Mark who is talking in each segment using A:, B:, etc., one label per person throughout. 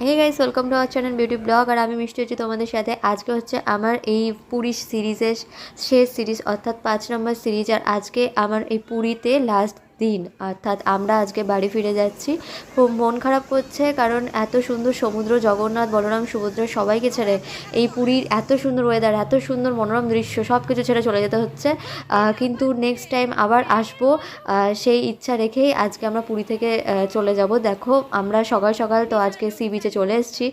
A: Hey guys welcome to our channel beauty vlog আর আমি মিষ্টি হচ্ছি তোমাদের সাথে। আজকে হচ্ছে আমার এই পুরী সিরিজের শেষ সিরিজ, অর্থাৎ পাঁচ নম্বর সিরিজ। আর আজকে আমার এই পুরীতে লাস্ট দিন। অর্থাৎ আমরা আজকে বাড়ি ফিরে যাচ্ছি। খুব মন খারাপ করছে কারণ এত সুন্দর সমুদ্র, জগন্নাথ, বলরাম, সুভদ্রা সবাইকে ছেড়ে এই পুরীর এত সুন্দর ওয়েদার এত সুন্দর মনোরম দৃশ্য সব কিছু ছেড়ে চলে যেতে হচ্ছে। কিন্তু নেক্সট টাইম আবার আসব। সেই ইচ্ছা রেখেই আজকে আমরা পুরী থেকে চলে যাব। দেখো, আমরা সকাল সকাল তো আজকে সি বিচে চলে এসেছি।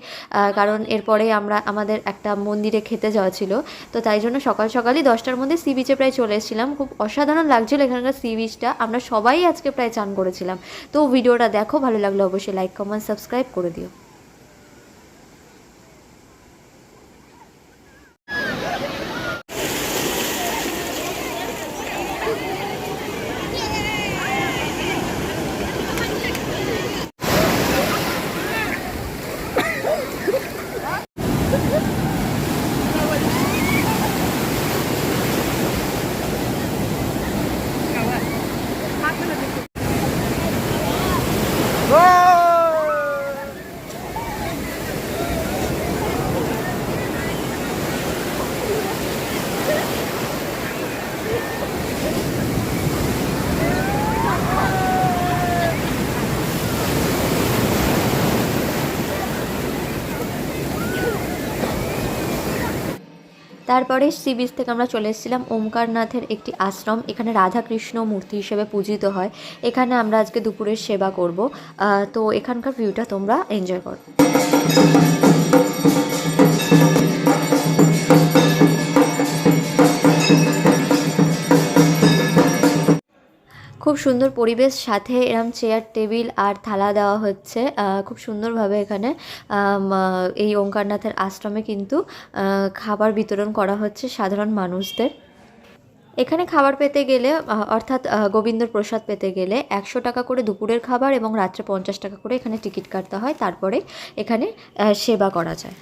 A: কারণ এরপরে আমরা আমাদের একটা মন্দিরে খেতে যাওয়া ছিল। তো তাই জন্য সকাল সকালই দশটার মধ্যে সি বিচে প্রায় চলে এসেছিলাম। খুব অসাধারণ লাগছিল এখানকার সি বিচটা আমরা সবাই আজকে প্রায় চান করেছিলাম। তো ভিডিওটা দেখো, ভালো লাগলে অবশ্যই লাইক কমেন্ট সাবস্ক্রাইব করে দিও। তারপরে সি বিচ থেকে আমরা চলে এসেছিলাম ওমকারনাথের একটি আশ্রম, এখানে রাধাকৃষ্ণ মূর্তি হিসেবে পূজিত হয়। এখানে আমরা আজকে দুপুরের সেবা করব। তো এখানকার ভিউটা তোমরা এনজয় করো। খুব সুন্দর পরিবেশ, সাথে এরম চেয়ার টেবিল আর থালা দেওয়া হচ্ছে খুব সুন্দরভাবে এখানে এই ওঙ্কারনাথের আশ্রমে কিন্তু খাবার বিতরণ করা হচ্ছে সাধারণ মানুষদের। এখানে খাবার পেতে গেলে অর্থাৎ গোবিন্দর প্রসাদ পেতে গেলে একশো টাকা করে দুপুরের খাবার এবং রাত্রে পঞ্চাশ টাকা করে এখানে টিকিট কাটতে হয়। তারপরে এখানে সেবা করা যায়।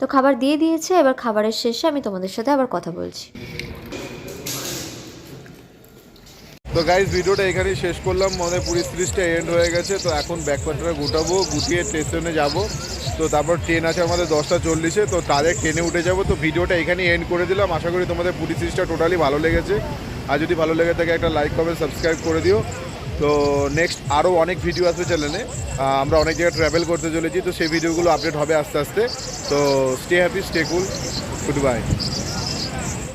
A: তো খাবার দিয়ে দিয়েছে, এবার খাবারের শেষে আমি তোমাদের সাথে আবার কথা বলছি।
B: তো গাইজ ভিডিওটা এখানেই শেষ করলাম। আমাদের পুরী সিরিজটা এন্ড হয়ে গেছে, তো এখন ব্যাকপার্টটা গুটাবো, গুটিয়ে স্টেশনে যাব। তো তারপর ট্রেন আছে আমাদের দশটা চল্লিশে, তো তাদের ট্রেনে উঠে যাব। তো ভিডিওটা এখানেই এন্ড করে দিলাম। আশা করি তোমাদের পুরী সিরিজটা টোটালি ভালো লেগেছে। আর যদি ভালো লেগে থাকে, একটা লাইক কমেন্ট সাবস্ক্রাইব করে দিও। তো নেক্সট আরও অনেক ভিডিও আছে চ্যানেলে আমরা অনেক জায়গায় ট্রাভেল করতে চলেছি, তো সেই ভিডিওগুলো আপডেট হবে আস্তে আস্তে। তো stay happy stay cool good bye